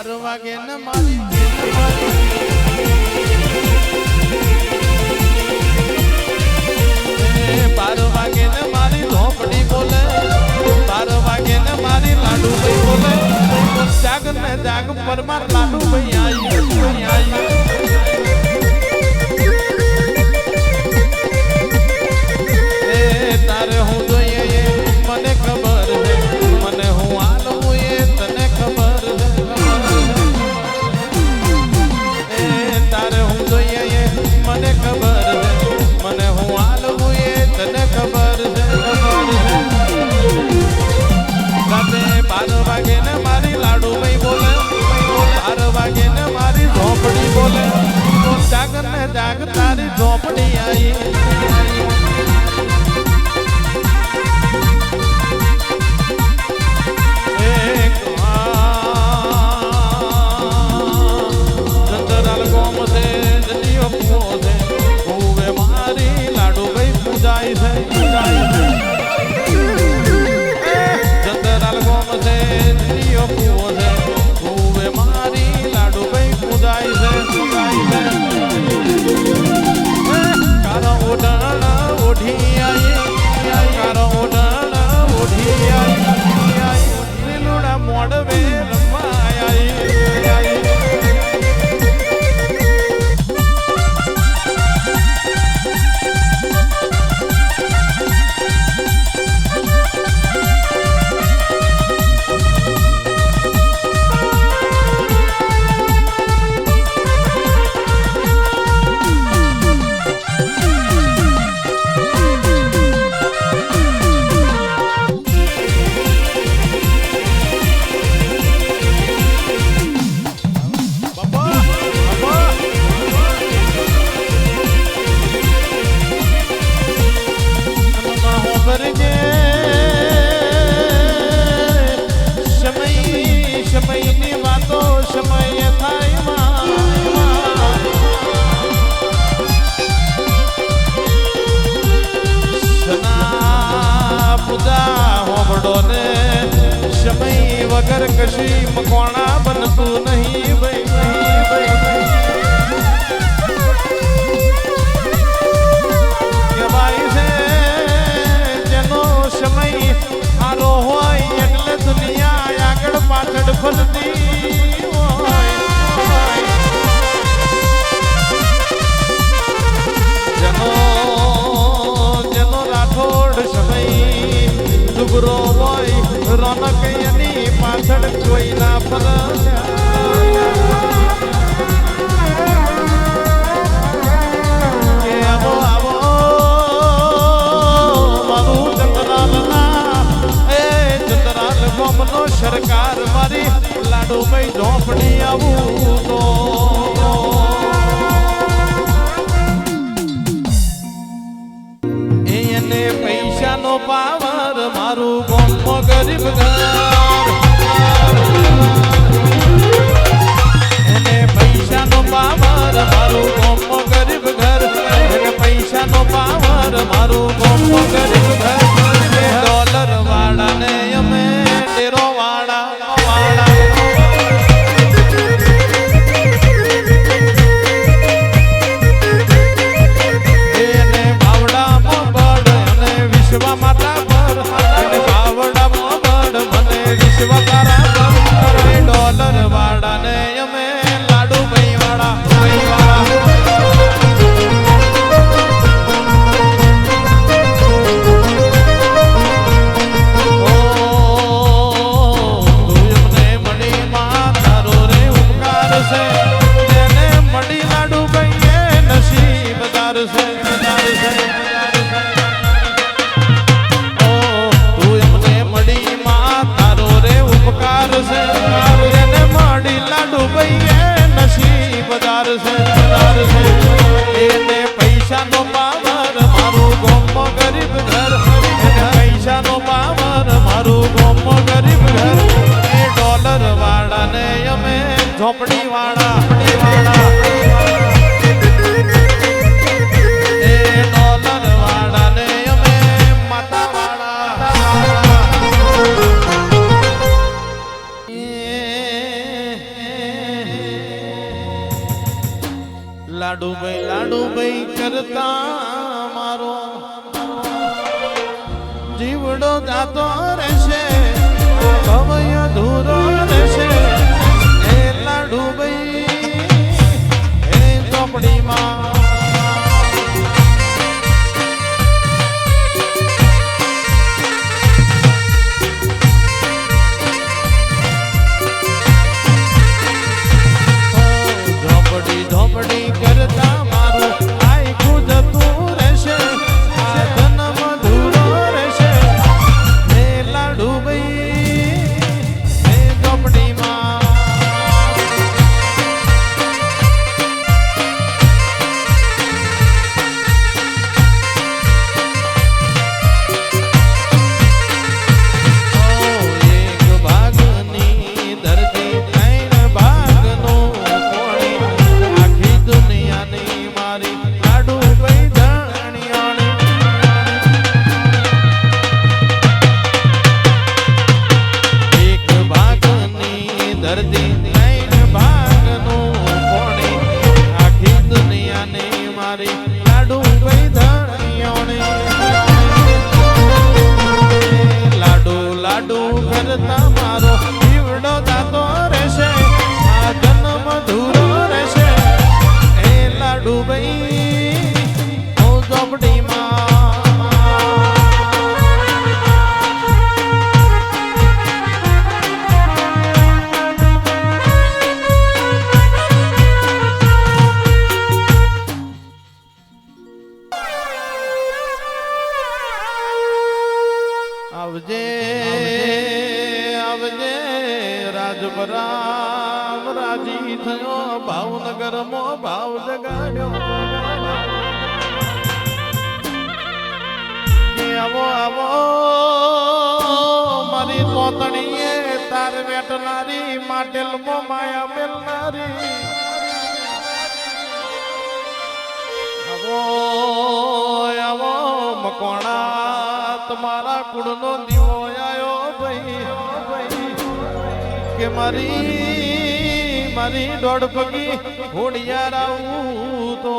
બાર વાગે ને મારી બાર વાગે ને મારી. ઝોપડી બોલે. બાર વાગે ને મારી લાડુ ભાઈ બોલે. જાગ ને જાગ પરમાર લાડુ ભાઈ આવી આવી જાગ ને જાગ તારી ઝોપડી આવી પૂજા હોબડો ને સમય વગર કશી મકવાણા બનતું નહીં ભાઈ નહીં. એને પૈસાનો પાવર, મારું ગામમાં ગરીબ ઘર. એને પૈસાનો પાવર, મારું ગામમાં ગરીબ ઘર. એને પૈસાનો પાવર, મારું ગામમાં ગરીબ ઘર. લાડુભાઈ લાડુભાઈ કરતા મારો જીવડો જાતો રહેશે. ભવય ધૂરો આપણી માં. રામ રામ રાજી થયો ભાવનગર મો ભાવ જગાડ્યો. આવો આવો, મારી પોતણીએ તાર વેટનારી માટેલ મો માયા મેલનારી. આવો આવો મકોણા તમારા કુળનો દીવો આયો ભાઈ. કે મારી મારી દોડ પગી હોડિયા રાવું તો.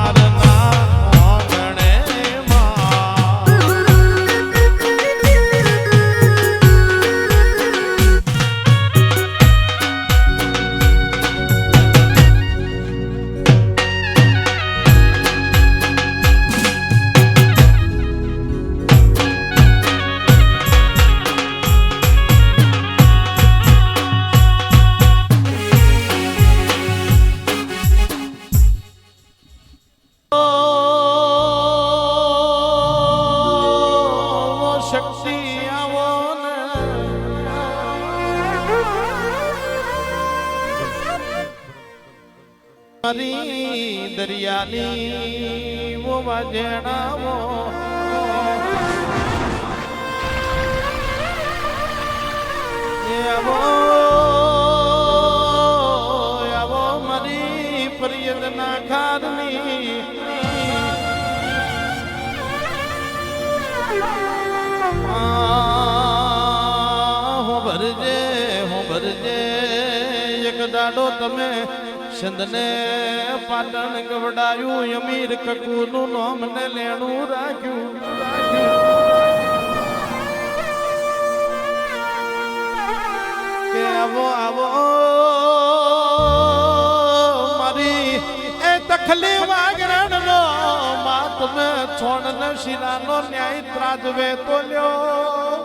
not enough. મારી દરિયાની વો વાજણાવો આવો આવો મારી ફરિયદના ખારની. હું ભરજે હું ભરજે, એક દાડો તમે સંદને પાટણ ગવડાયું, અમીર કકુનું નામ ને લેણું રાખ્યું. કે આવો આવો, મારી એ તખલી વાગરણ નો મે છોડ ન શિલાનો ન્યાય ત્રાજવે તો લ્યો.